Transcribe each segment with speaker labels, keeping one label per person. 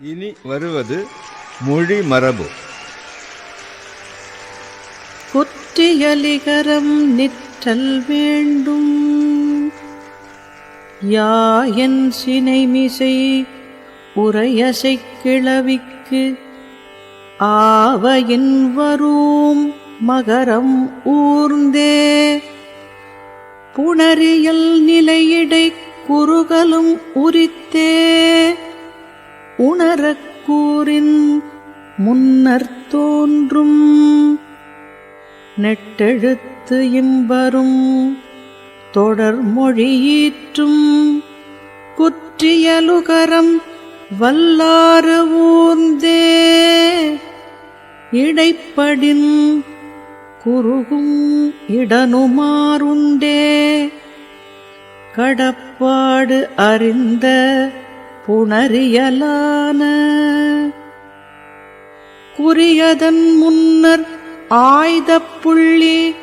Speaker 1: இனி வருவது மொழி மரபு.
Speaker 2: குற்றியலிகரம் நிற்றல் வேண்டும். யாயன் சினைமிசை உரையசை கிளவிக்கு ஆவையின் வரூம் மகரம் ஊர்ந்தே. புணரியல் நிலையிடை குறுகலும் உரித்தே. உணரக்கூறின் முன்னர் தோன்றும் நெட்டெழுத்து இம்பரும் தொடர் மொழியீற்றும் குற்றியலுகரம் வல்லாறு ஊர்ந்தே இடைப்படின் குறுகும் இடனுமாறுண்டே கடப்பாடு அறிந்த புணரியலான. குறியதன் முன்னர் ஆய்தப் புள்ளி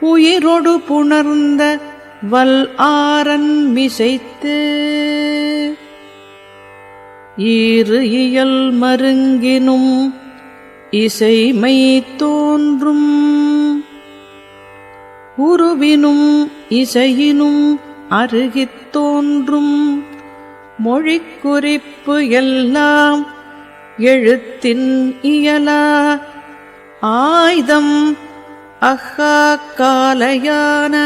Speaker 2: உயிரொடு புணர்ந்த வல் ஆரன் மிசைத்து. ஈறு இயல் மருங்கினும் இசைமை தோன்றும். உருவினும் இசையினும் அருகித் தோன்றும். மொழிக் குறிப்பு எல்லாம் எழுத்தின் இயலா. ஆயுதம் அஹா காலையான